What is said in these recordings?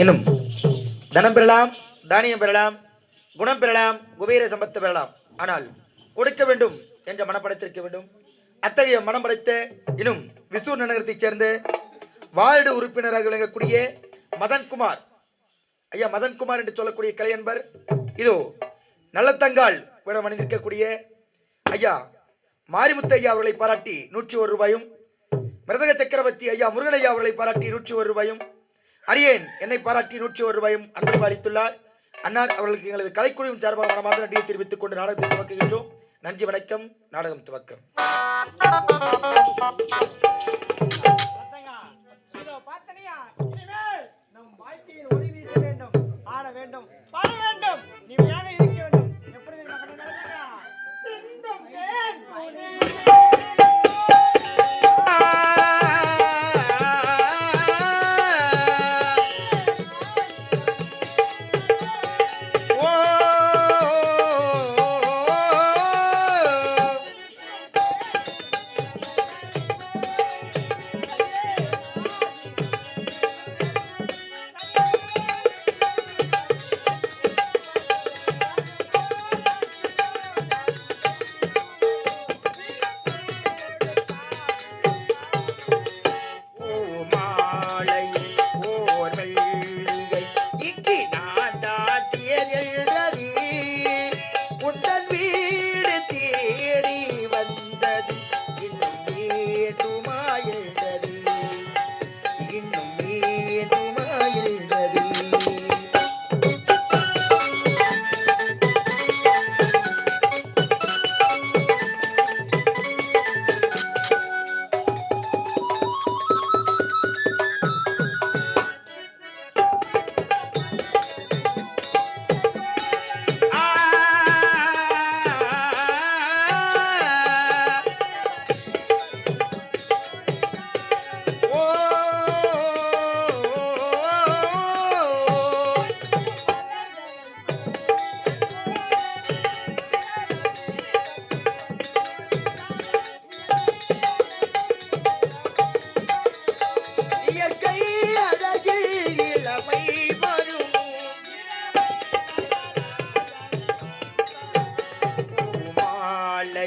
இன்னும் தனம் பெறலாம் தானியம் பெறலாம் குணம் பெறலாம் குபீர சம்பத்து பெறலாம். ஆனால் கொடுக்க வேண்டும் என்ற மனப்படைத்திருக்க வேண்டும். அத்தகைய மனம் படைத்த இன்னும் விசூர் நகரத்தைச் சேர்ந்த வார்டு உறுப்பினராக விளங்கக்கூடிய மதன்குமார். ஐயா மதன்குமார் என்று சொல்லக்கூடிய கலையன்பர் இதோ நல்லத்தங்கால் விடம் அணிந்திருக்கக்கூடிய ஐயா மாரிமுத்து ஐயா அவர்களை பாராட்டி நூற்றி ஒரு ரூபாயும் மிருதக சக்கரவர்த்தி ஐயா முருகன் ஐயா அவர்களை பாராட்டி நூற்றி ஒரு ரூபாயும் அடியேன். என்னை பாராட்டி நூற்றி ஒரு ரூபாயும் அன்பு அளித்துள்ளார். அன்னார் அவர்களுக்கு எங்களது கலைக்குழுவின் சார்பாக மனமார்ந்த நன்றியை தெரிவித்துக் கொண்டு நாடகத்தை துவக்குகின்றோம். நன்றி வணக்கம். நாடகம் துவக்கம்.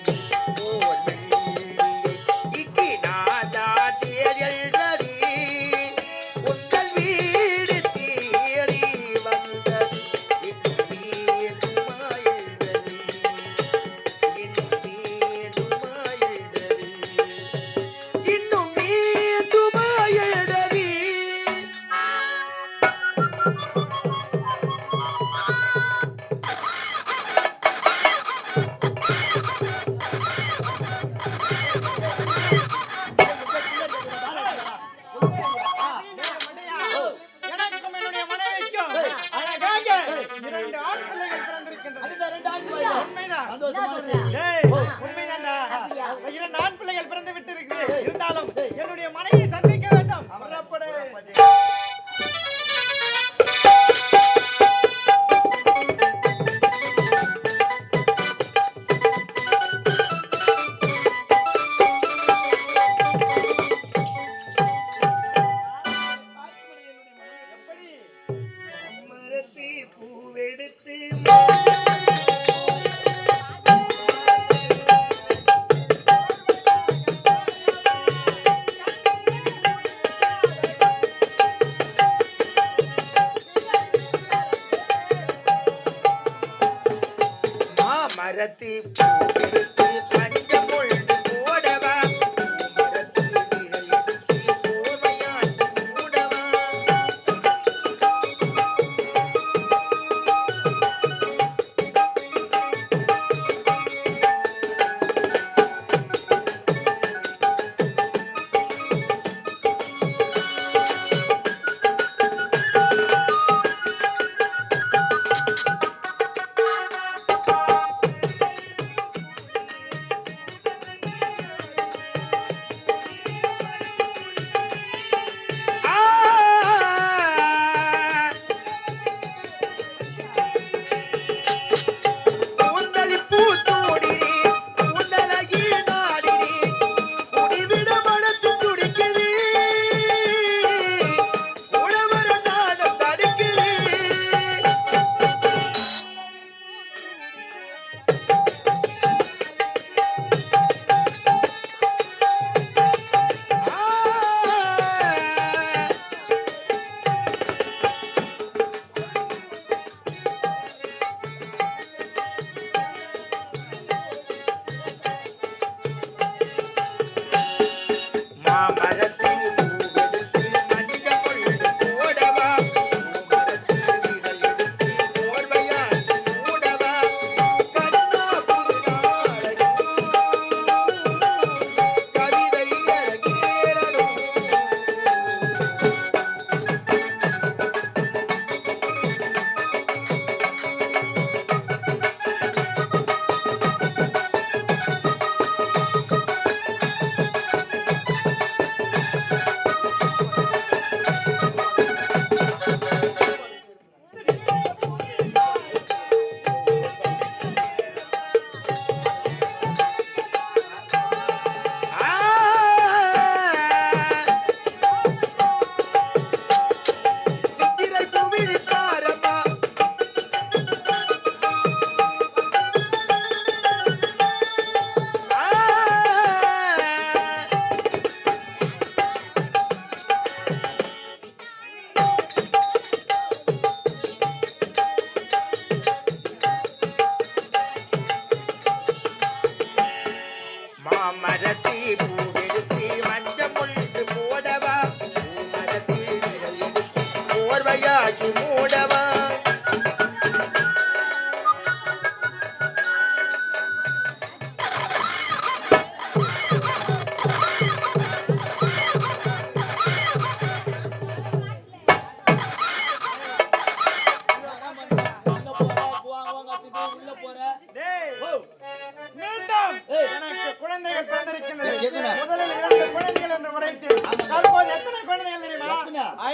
like உண்மைதான்டா. ஆண் பிள்ளைகள் பிறந்து விட்டு இருக்குது இருந்தாலும் என்னுடைய மனைவியை சந்திக்க மாமரத்து பூவெடுத்து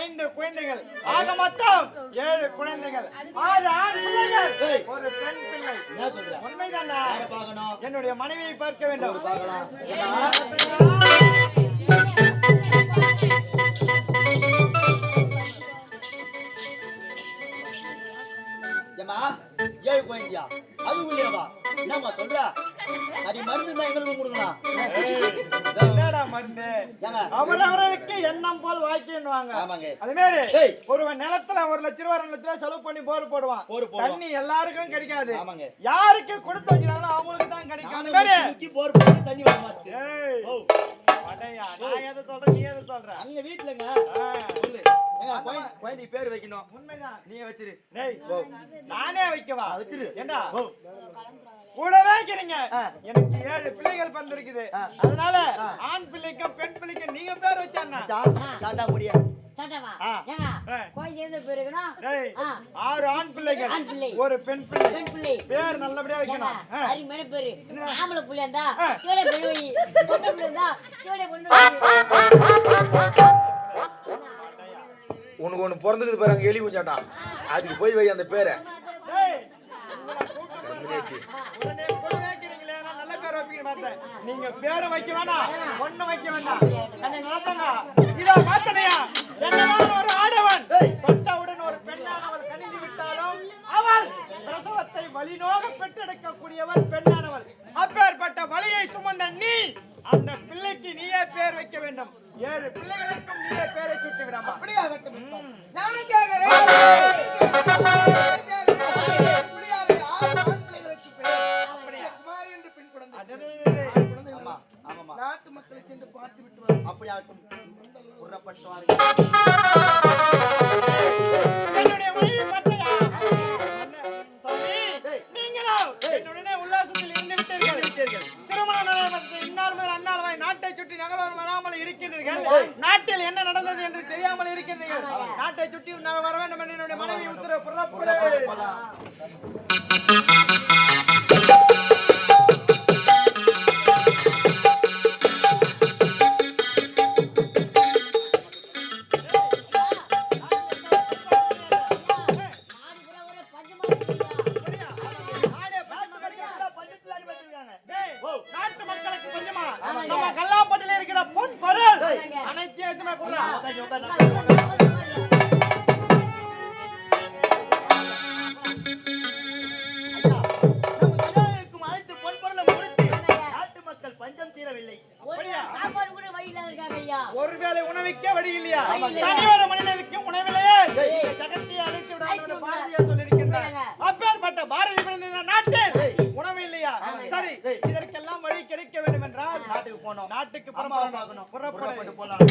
ஐந்து குழந்தைகள். ஆக மொத்தம் ஏழு குழந்தைகள். ஆறு ஆண் பிள்ளைகள். ஒரு பெண் பிள்ளை. உண்மைதானா? என்னுடைய மனைவியை பார்க்க வேண்டும் ஏழு குழந்தையா அது உள்ளேவா என்னம்மா சொல்ற அடி மருந்து தான் எங்களுக்கு கொடுக்கலாம் என்னடா மருந்து? அவரவர்களுக்கு எண்ணம் போல் வாக்கியன்னுவாங்க ஆமாங்க. அது மாதிரி ஏய். ஒருவன் நிலத்துல ஒரு லட்ச ரூபா ரெண்டு லட்ச ரூபா செலவு பண்ணி போர் போடுவான். தண்ணி எல்லாருக்கும் கிடைக்காது. ஆமாங்க. யாருக்கு கொடுத்து வச்சிருக்காங்களோ அவங்களுக்கு தான் கிடைக்கும். அது மாதிரி போர் போட்டு தண்ணி வர மாட்டேன். அங்க வீட்டுலங்க குழந்தை பேர் வைக்கணும். உண்மைதான். நீ வச்சிரு. நானே வைக்கவா? வச்சிரு. ஏண்டா? கூடவே இருக்கிறீங்க. எனக்கு ஏழு பிள்ளைகள் பிறந்திருக்குது. அதனால ஆண் பிள்ளைக்கும் பெண் பிள்ளைக்கும் நீங்க பேர் வச்சாண்ணா முடிய. ஆறு ஆண் பிள்ளைகள். ஆண் பிள்ளை. ஒரு பெண் பிள்ளை. பெண் பிள்ளை. பேர் நல்லபடியா வைக்கணும். அருமையான பேரு. ஆம்பளை புள்ளியா இருந்தா ஆ. கீழே பெண்ணு வை பொண்ணு புள்ளி இருந்தா கீழே பொண்ணு உனக்கு ஒன்று பிறந்தது பாருங்க எலி குஞ்சாட்டா. அதுக்கு போய் வை அந்த பேரை. உடனே கூடவே இருக்கிறீங்களே, நான் நல்ல பேர் வைப்பீங்க பார்த்தேன். நீங்க பேரை வைக்க வேணாம் ஒண்ணு வைக்க வேண்டாம். என்னை நடத்துங்க. இதோ பார்த்தனையா என்னதான் ஒரு ஆடவன். தொட்டவுடன் ஒரு பெண்ணானவள் கனிந்து விட்டாலும் அவள் பிரசவத்தை வழிநோக பெற்றெடுக்கக்கூடியவள் பெண்ணானவள். அப்பேற்பட்ட வலியை சுமந்த நீ அந்த பிள்ளைக்கு நீயே பேர் வைக்க வேண்டும். ஏழு பிள்ளைகளுக்கும் நீயே பேரை சுட்டி விடாமா. அப்படியே ஆகட்டும். நானும் கேக்குறேன். முதல் அந்நாள் வரை நாட்டை சுற்றி நகரம் வராமல் இருக்கின்றீர்கள். நாட்டில் என்ன நடந்தது என்று தெரியாமல் இருக்கின்றீர்கள். நாட்டை சுற்றி வர வேண்டும் என்று என்னுடைய மனைவி உத்தரவு மக்கள் பஞ்சம் தீரவில்லை ஒரு சாப்பாடு கூட வழியில இருக்காங்க ஐயா. ஒருவேளை உணவிக்க வழி இல்லையா. தனிவர மனிதனுக்கு ஜகத்தை அழைத்து விடாமல் விடாமல். பாரதியார் சொல்லியிருக்கின்றார். அப்பேற்பட்ட பாரதி பிறந்த நாட்டில். உணவு இல்லையா. சரி இதற்கெல்லாம் வழி கிடைக்க வேண்டும் என்றால் நாட்டுக்கு போனோம் நாட்டுக்கு புறப்பட்டு போலாம்